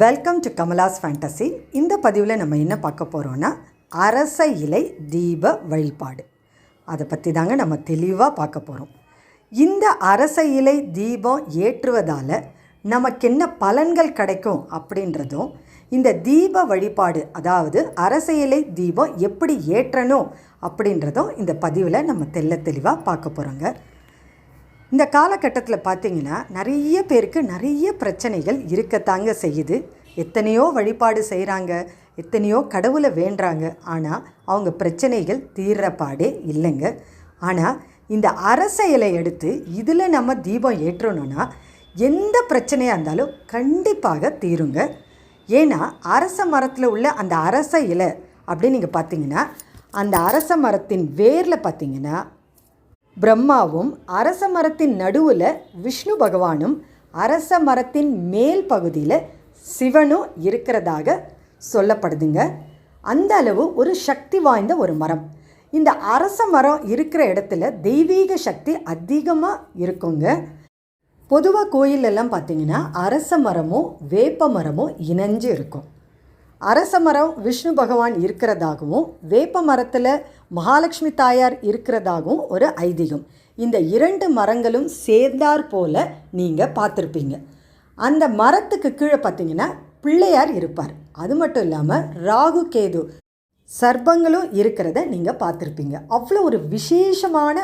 Welcome to Kamala's fantasy இந்த பதிவில் நம்ம என்ன பார்க்க போகிறோன்னா அரச இலை தீப வழிபாடு. அதை பற்றி தாங்க நம்ம தெளிவாக பார்க்க போகிறோம் இந்த அரச இலை தீபம் ஏற்றுவதால் நமக்கு என்ன பலன்கள் கிடைக்கும் அப்படின்றதும் இந்த தீப வழிபாடு அதாவது அரச இலை தீபம் எப்படி ஏற்றணும் அப்படின்றதும் இந்த பதிவில் நம்ம தெள்ள தெளிவாக பார்க்க போகிறோங்க இந்த காலகட்டத்தில் பார்த்தீங்கன்னா நிறைய பேருக்கு நிறைய பிரச்சனைகள் இருக்கத்தாங்க செய்யுது. எத்தனையோ வழிபாடு செய்கிறாங்க எத்தனையோ கடவுளை வேண்டுறாங்க ஆனால் அவங்க பிரச்சனைகள் தீர்ற பாடே இல்லைங்க. ஆனால் இந்த அரச எடுத்து இதில் நம்ம தீபம் ஏற்றணும்னா எந்த பிரச்சனையாக இருந்தாலும் கண்டிப்பாக தீருங்க. ஏன்னா அரச மரத்தில் உள்ள அந்த அரச இலை அப்படின்னு நீங்கள் பார்த்தீங்கன்னா அந்த அரச மரத்தின் வேரில் பார்த்தீங்கன்னா பிரம்மாவும் அரச மரத்தின் நடுவில் விஷ்ணு பகவானும் அரச மரத்தின் மேல் பகுதியில் சிவனும் இருக்கிறதாக சொல்லப்படுதுங்க. அந்த அளவு ஒரு சக்தி வாய்ந்த ஒரு மரம். இந்த அரச மரம் இருக்கிற இடத்துல தெய்வீக சக்தி அதிகமாக இருக்குங்க. பொதுவாக கோயிலெல்லாம் பார்த்தீங்கன்னா அரச மரமும் வேப்ப மரமும் இணைஞ்சு இருக்கும். அரச மரம் விஷ்ணு பகவான் இருக்கிறதாகவும் வேப்ப மரத்தில் மகாலட்சுமி தாயார் இருக்கிறதாகவும் ஒரு ஐதீகம். இந்த இரண்டு மரங்களும் சேர்ந்தார் போல நீங்கள் பார்த்துருப்பீங்க. அந்த மரத்துக்கு கீழே பார்த்தீங்கன்னா பிள்ளையார் இருப்பார். அது மட்டும் இல்லாமல் ராகு கேது சர்ப்பங்களும் இருக்கிறத நீங்கள் பார்த்துருப்பீங்க. அவ்வளோ ஒரு விசேஷமான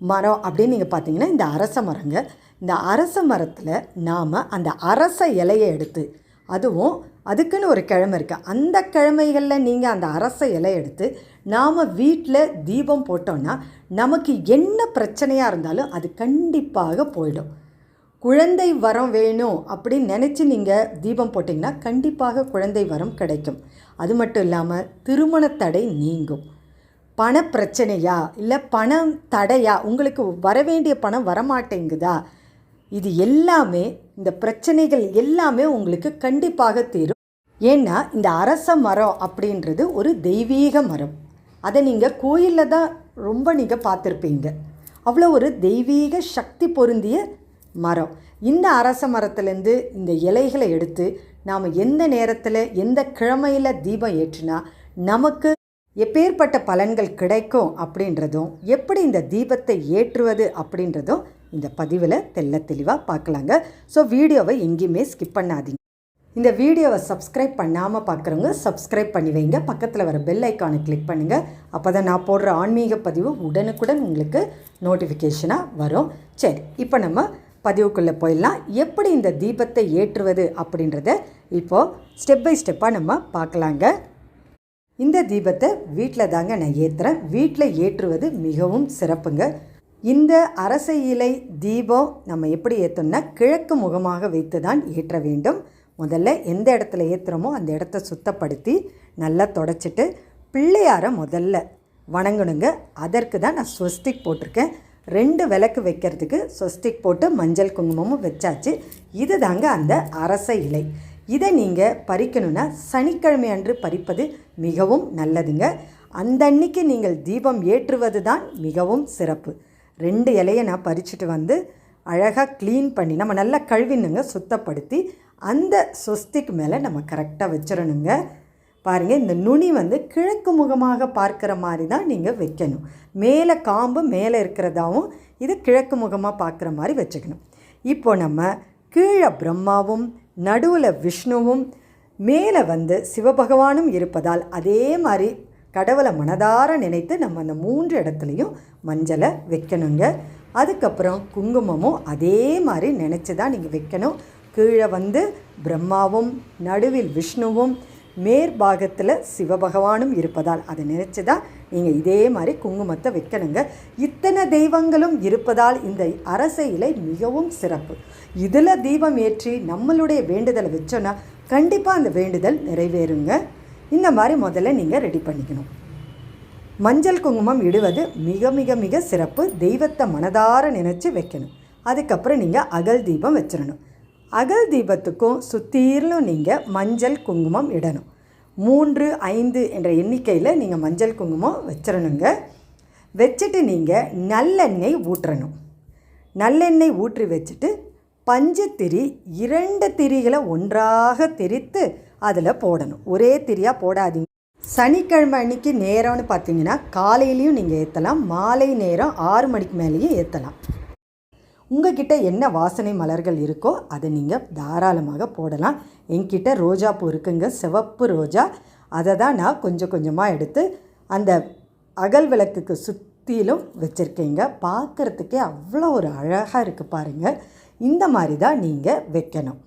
மரம் அப்படின்னு நீங்கள் பார்த்தீங்கன்னா இந்த அரச மரங்க. இந்த அரச மரத்தில் நாம் அந்த அரச இலையை எடுத்து அதுவும் அதுக்குன்னு ஒரு கிழமை இருக்குது அந்த கிழமைகளில் நீங்கள் அந்த அரச இலை எடுத்து நாம் வீட்டில் தீபம் போட்டோன்னா நமக்கு என்ன பிரச்சனையாக இருந்தாலும் அது கண்டிப்பாக போயிடும். குழந்தை வரம் வேணும் அப்படின்னு நினச்சி நீங்கள் தீபம் போட்டிங்கன்னா கண்டிப்பாக குழந்தை வரம் கிடைக்கும். அது மட்டும் இல்லாமல் திருமண தடை நீங்கும். பண பிரச்சனையா இல்லை பணம் தடையா? உங்களுக்கு வர வேண்டிய பணம் வரமாட்டேங்குதா? இது எல்லாமே இந்த பிரச்சனைகள் எல்லாமே உங்களுக்கு கண்டிப்பாக தீரும். ஏன்னா இந்த அரச மரம் அப்படின்றது ஒரு தெய்வீக மரம். அதை நீங்கள் கோயிலில் தான் ரொம்ப நீங்கள் பார்த்துருப்பீங்க. அவ்வளோ ஒரு தெய்வீக சக்தி பொருந்திய மரம். இந்த அரச மரத்துலேருந்து இந்த இலைகளை எடுத்து நாம் எந்த நேரத்தில் எந்த கிழமையில் தீபம் ஏற்றினா நமக்கு எப்பேற்பட்ட பலன்கள் கிடைக்கும் அப்படின்றதும் எப்படி இந்த தீபத்தை ஏற்றுவது அப்படின்றதும் இந்த பதிவில் தெல்ல தெளிவாக பார்க்கலாங்க ஸோ வீடியோவை எங்கேயுமே ஸ்கிப் பண்ணாதீங்க. இந்த வீடியோவை சப்ஸ்கிரைப் பண்ணாமல் பார்க்குறவங்க சப்ஸ்கிரைப் பண்ணி வைங்க. பக்கத்தில் வர பெல் ஐக்கானை கிளிக் பண்ணுங்கள் அப்போ தான் நான் போடுற ஆன்மீக பதிவு உடனுக்குடன் உங்களுக்கு நோட்டிஃபிகேஷனாக வரும். சரி இப்போ நம்ம பதிவுக்குள்ளே போயிடலாம். எப்படி இந்த தீபத்தை ஏற்றுவது அப்படின்றத இப்போது ஸ்டெப் பை ஸ்டெப்பாக நம்ம பார்க்கலாங்க இந்த தீபத்தை வீட்டில் தாங்க நான் ஏற்றுறேன் வீட்டில் ஏற்றுவது மிகவும் சிறப்புங்க. இந்த அரச இலை தீபம் நம்ம எப்படி ஏற்றோம்னா கிழக்கு முகமாக வைத்து தான் ஏற்ற வேண்டும். முதல்ல எந்த இடத்துல ஏற்றுறோமோ அந்த இடத்த சுத்தப்படுத்தி நல்லா தொடச்சிட்டு பிள்ளையாரை முதல்ல வணங்கணுங்க. அதற்கு தான் நான் ஸ்வஸ்திக் போட்டிருக்கேன். ரெண்டு விளக்கு வைக்கிறதுக்கு ஸ்வஸ்திக் போட்டு மஞ்சள் குங்குமமும் வச்சாச்சு. இது தாங்க அந்த அரச இலை. இதை நீங்கள் பறிக்கணும்னா சனிக்கிழமை அன்று பறிப்பது மிகவும் நல்லதுங்க. அந்த அன்னைக்கு நீங்கள் தீபம் ஏற்றுவது தான் மிகவும் சிறப்பு. ரெண்டு இலையை நான் பறிச்சுட்டு வந்து அழகாக க்ளீன் பண்ணி நம்ம நல்லா கழுவினுங்க சுத்தப்படுத்தி அந்த சொஸ்திக்கு மேலே நம்ம கரெக்டாக வச்சிடணுங்க பாருங்கள் இந்த நுனி வந்து கிழக்கு முகமாக பார்க்குற மாதிரி தான் நீங்கள் வைக்கணும். மேலே காம்பு மேலே இருக்கிறதாவும் இது கிழக்கு முகமாக பார்க்குற மாதிரி வச்சுக்கணும். இப்போ நம்ம கீழே பிரம்மாவும் நடுவில் விஷ்ணுவும் மேலே வந்து சிவபகவானும் இருப்பதால் அதே மாதிரி கடவுளை மனதார நினைத்து நம்ம அந்த மூன்று இடத்துலையும் மஞ்சளை வைக்கணுங்க. அதுக்கப்புறம் குங்குமமும் அதே மாதிரி நினச்சி தான் நீங்கள் வைக்கணும். கீழே வந்து பிரம்மாவும் நடுவில் விஷ்ணுவும் மேற்பாகத்தில் சிவபகவானும் இருப்பதால் அதை நினச்சி தான் நீங்கள் இதே மாதிரி குங்குமத்தை வைக்கணுங்க. இத்தனை தெய்வங்களும் இருப்பதால் இந்த அரச இலை மிகவும் சிறப்பு. இதில் தீபம் ஏற்றி நம்மளுடைய வேண்டுதலை வச்சோன்னா கண்டிப்பாக அந்த வேண்டுதல் நிறைவேறுங்க. இந்த மாதிரி முதல்ல நீங்கள் ரெடி பண்ணிக்கணும். மஞ்சள் குங்குமம் இடுவது மிக மிக மிக சிறப்பு. தெய்வத்தை மனதார நினச்சி வைக்கணும். அதுக்கப்புறம் நீங்கள் அகல் தீபம் வச்சிடணும் அகல் தீபத்துக்கும் சுத்தீரிலும் நீங்கள் மஞ்சள் குங்குமம் இடணும். மூன்று ஐந்து என்ற எண்ணிக்கையில் நீங்கள் மஞ்சள் குங்குமம் வச்சிடணுங்க வச்சுட்டு நீங்கள் நல்லெண்ணெய் ஊற்றணும். நல்லெண்ணெய் ஊற்றி வச்சுட்டு பஞ்சு திரி இரண்டு திரிகளை ஒன்றாக திரித்து அதில் போடணும். ஒரே திரியாக போடாதீங்க. சனிக்கிழமை அன்னைக்கு நேரம்னு பார்த்தீங்கன்னா காலையிலையும் நீங்கள் ஏற்றலாம் மாலை நேரம் ஆறு மணிக்கு மேலேயும் ஏற்றலாம் உங்ககிட்ட என்ன வாசனை மலர்கள் இருக்கோ அதை நீங்கள் தாராளமாக போடலாம். என்கிட்ட ரோஜாப்பூ இருக்குங்க. சிவப்பு ரோஜா. அதை தான் நான் கொஞ்சம் கொஞ்சமாக எடுத்து அந்த அகல் விளக்குக்கு சுற்றிலும் வச்சுருக்கேங்க. பார்க்குறதுக்கே அவ்வளோ ஒரு அழகாக இருக்குது பாருங்கள் இந்த மாதிரி தான் நீங்கள் வைக்கணும்.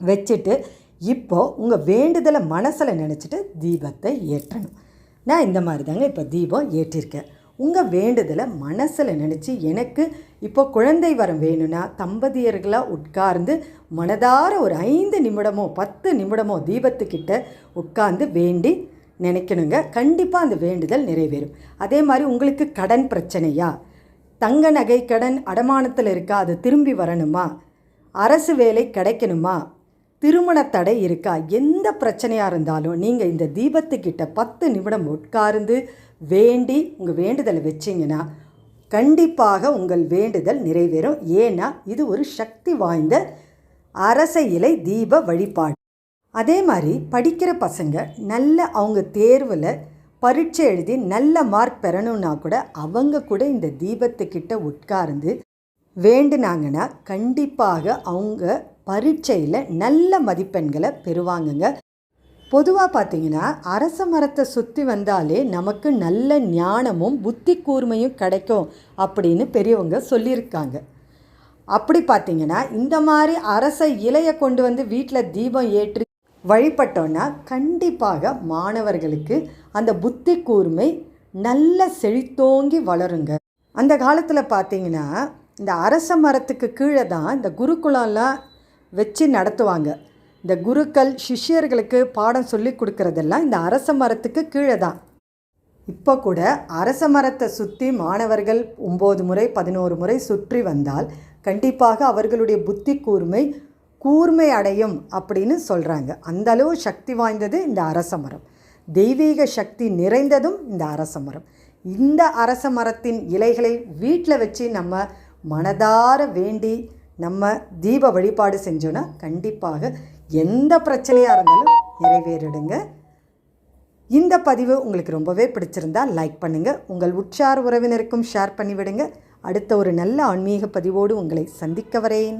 வச்சுட்டு இப்போது உங்கள் வேண்டுதலை மனசில் நினச்சிட்டு தீபத்தை ஏற்றணும். நான் இந்த மாதிரி தாங்க இப்போ தீபம் ஏற்றிருக்கேன். உங்கள் வேண்டுதலை மனசில் நினச்சி எனக்கு இப்போ குழந்தை வரம் வேணும்னா தம்பதியர்களாக உட்கார்ந்து மனதார ஒரு ஐந்து நிமிடமோ பத்து நிமிடமோ தீபத்துக்கிட்ட உட்கார்ந்து வேண்டி நினைக்கணுங்க. கண்டிப்பாக அந்த வேண்டுதல் நிறைவேறும். அதே மாதிரி உங்களுக்கு கடன் பிரச்சனையா? தங்க நகை கடன் அடமானத்தில் இருக்கா? அது திரும்பி வரணுமா? அரசு வேலை கிடைக்கணுமா? திருமண தடை இருக்கா? எந்த பிரச்சனையாக இருந்தாலும் நீங்கள் இந்த தீபத்துக்கிட்ட பத்து நிமிடம் உட்கார்ந்து வேண்டி உங்கள் வேண்டுதலை வச்சிங்கன்னா கண்டிப்பாக உங்கள் வேண்டுதல் நிறைவேறும். ஏன்னா இது ஒரு சக்தி வாய்ந்த அரச இலை தீப வழிபாடு. அதே மாதிரி படிக்கிற பசங்க நல்ல அவங்க தேர்வில் பரீட்சை எழுதி நல்ல மார்க் பெறணும்னா கூட அவங்க கூட இந்த தீபத்துக்கிட்ட உட்கார்ந்து வேண்டுனாங்கன்னா கண்டிப்பாக அவங்க பரீட்சையில் நல்ல மதிப்பெண்களை பெறுவாங்கங்க. பொதுவாக பார்த்தீங்கன்னா அரச மரத்தை சுற்றி வந்தாலே நமக்கு நல்ல ஞானமும் புத்தி கூர்மையும் கிடைக்கும் அப்படின்னு பெரியவங்க சொல்லியிருக்காங்க. அப்படி பார்த்தீங்கன்னா இந்த மாதிரி அரச இலையை கொண்டு வந்து வீட்டில் தீபம் ஏற்றி வழிபட்டோன்னா கண்டிப்பாக மாணவர்களுக்கு அந்த புத்தி கூர்மை நல்ல செழித்தோங்கி வளருங்க. அந்த காலத்தில் பார்த்தீங்கன்னா இந்த அரச மரத்துக்கு கீழே தான் இந்த குருகுலம்லாம் வச்சு நடத்துவாங்க. இந்த குருக்கள் சிஷ்யர்களுக்கு பாடம் சொல்லி கொடுக்கறதெல்லாம் இந்த அரச மரத்துக்கு கீழே தான் இப்போ கூட அரச மரத்தை சுற்றி மாணவர்கள் ஒம்பது முறை பதினோரு முறை சுற்றி வந்தால் கண்டிப்பாக அவர்களுடைய புத்தி கூர்மை கூர்மை அடையும் அப்படின்னு சொல்கிறாங்க அந்த அளவு சக்தி வாய்ந்தது இந்த அரச மரம். தெய்வீக சக்தி நிறைந்ததும் இந்த அரச மரம். இந்த அரச மரத்தின் இலைகளை வீட்டில் வச்சு நம்ம மனதார வேண்டி நம்ம தீப வழிபாடு செஞ்சோன்னா கண்டிப்பாக எந்த பிரச்சனையாக இருந்தாலும் நிறைவேறிடுங்க. இந்த பதிவு உங்களுக்கு ரொம்பவே பிடிச்சிருந்தா லைக் பண்ணுங்கள் உங்கள் உற்சார் உறவினருக்கும் ஷேர் பண்ணிவிடுங்க. அடுத்த ஒரு நல்ல ஆன்மீக பதிவோடு உங்களை சந்திக்க வரேன்.